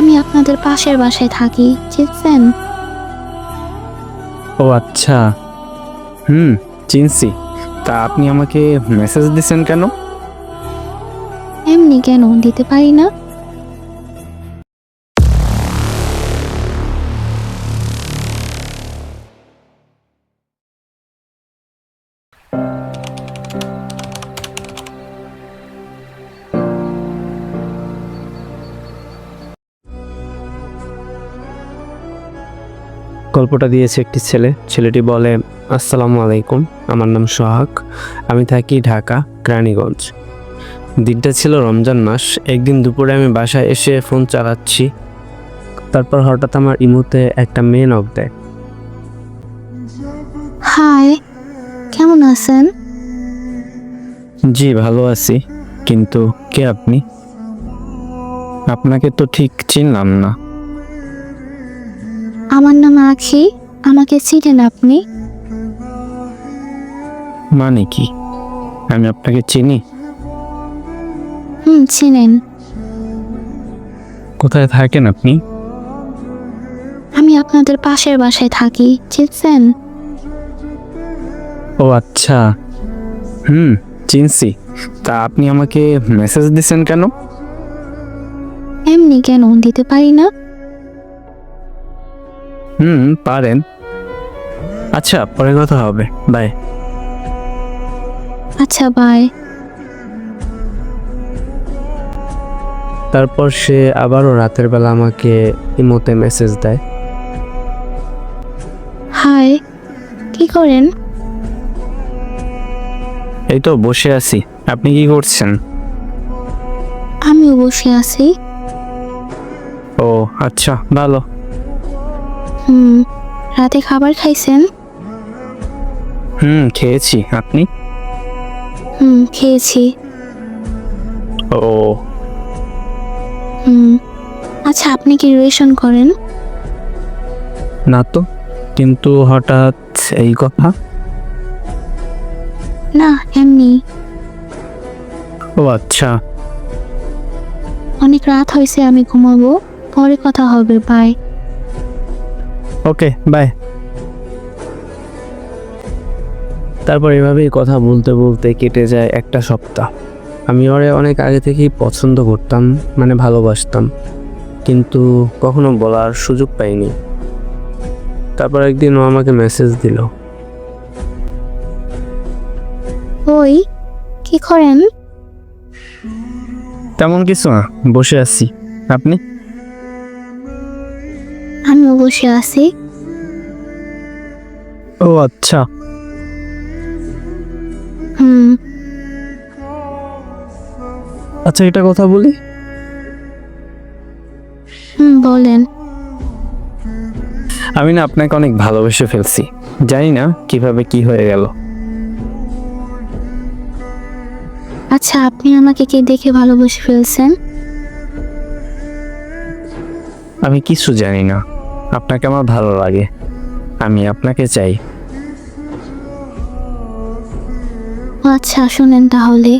আমি আপনাদের পাশের বাসায় থাকি চিনছেন? ও আচ্ছা। হুম চিনছি। তা আপনি আমাকে মেসেজ দিছেন কেন? এমনি কেন দিতে পারি না? গল্পটা দিয়েছে একটি ছেলে। ছেলেটি বলে আসসালামু আলাইকুম আমার নাম সোহাগ। আমি থাকি ঢাকা কেরানীগঞ্জ দিনটা ছিল রমজান মাস। একদিন দুপুরে আমি বাসায় এসে ফোন চালাচ্ছি। তারপর হঠাৎ আমার ইমোতে একটা মেয়ে নক দেয়। হাই কেমন আছেন? জি ভালো আছি। কিন্তু কে আপনি? আপনাকে তো ঠিক চিনলাম না। আমার নাম আখি আমাকে চিনেন আপনি। মানে কি? আমি আপনাকে চিনি? হুম চিনেন। কোথায় থাকেন আপনি? আমি আপনাদের পাশের বাসায় থাকি চিনছেন? ও আচ্ছা। হুম চিনছি। তা আপনি আমাকে মেসেজ দিছেন কেন? এমনি কেন দিতে পারি না? হুম পারেন। আচ্ছা পরে কথা হবে। বাই। আচ্ছা বাই। তারপর সে আবারও রাতের বেলা আমাকে ইমোতে মেসেজ দেয়। হাই কি করেন? এই তো বসে আছি। আপনি কি করছেন? আমিও বসে আছি। ও আচ্ছা ভালো। হুম রাতে খাবার খাইছেন? হুম খেয়েছি। আপনি? হুম খেয়েছি। ও। হুম আচ্ছা আপনি কি রিলেশন করেন? না তো কিন্তু হঠাৎ এই কথা? না এমনি। ও আচ্ছা। অনেক রাত হয়েছে আমি ঘুমাবো। পরে কথা হবে বাই। ওকে বাই তারপর এভাবেই কথা বলতে বলতে কেটে যায় একটা সপ্তাহ। আমি ওরে অনেক আগে থেকেই পছন্দ করতাম মানে ভালোবাসতাম কিন্তু কখনো বলার সুযোগ পাইনি। তারপর একদিন ও আমাকে মেসেজ দিল। ওই কি করেন? তেমন কিছু না বসে আছি। আপনি? বসে আছি। ও আচ্ছা। হুম। আচ্ছা এটা কথা বলি? হুম বলেন। আমি না আপনাকে অনেক ভালোবেসে ফেলছি। জানি না কীভাবে কি হয়ে গেল। আচ্ছা আপনি আমাকে কে দেখে ভালোবেসে ফেলছেন? আমি কিছু জানি না। আপনাকে আমার ভালো লাগে। আমি আপনাকে চাই। ও আচ্ছা শুনেন তাহলে।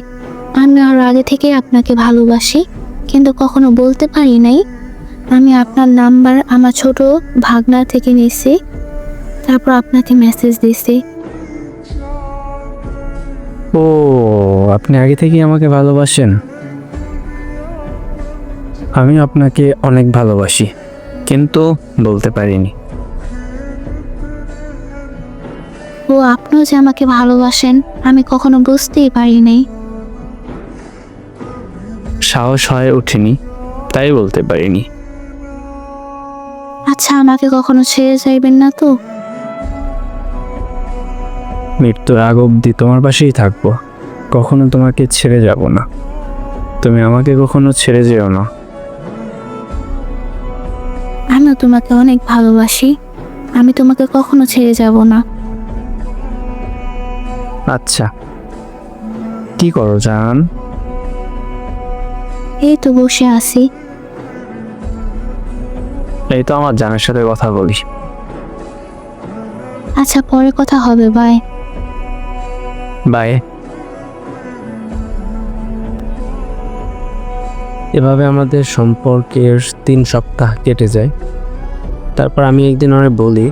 আমি আর আগে থেকে আপনাকে ভালোবাসি কিন্তু কখনো বলতে পারি নাই। আমি আপনার নাম্বার আমার ছোট ভাগনা থেকে নিয়েছি তারপর আপনাকে মেসেজ দিছি। ও আপনি আগে থেকেই আমাকে ভালোবাসেন। আমি আপনাকে অনেক ভালোবাসি। কিন্তু বলতে পারিনি। ও আপনিও যে আমাকে ভালোবাসেন আমি কখনো বুঝতেই পারিনি সাহস হয়ে ওঠেনি তাই বলতে পারিনি। আচ্ছা আমাকে কখনো ছেড়ে যাইবেন না তো? মৃত্যুর আগ অবধি তোমার পাশেই থাকব। কখনো তোমাকে ছেড়ে যাব না। তুমি আমাকে কখনো ছেড়ে যেও না। আমিও তোমাকে অনেক ভালোবাসি। আমি তোমাকে কখনো ছেড়ে যাব না। আচ্ছা। কি করো জান? এই তো বসে আছি। এই তো আমার জানের সাথে কথা বলি। আচ্ছা পরে কথা হবে বাই। বাই। এভাবে আমাদের সম্পর্কের তিন সপ্তাহ কেটে যায়। তারপর আমি একদিন ওরে বলি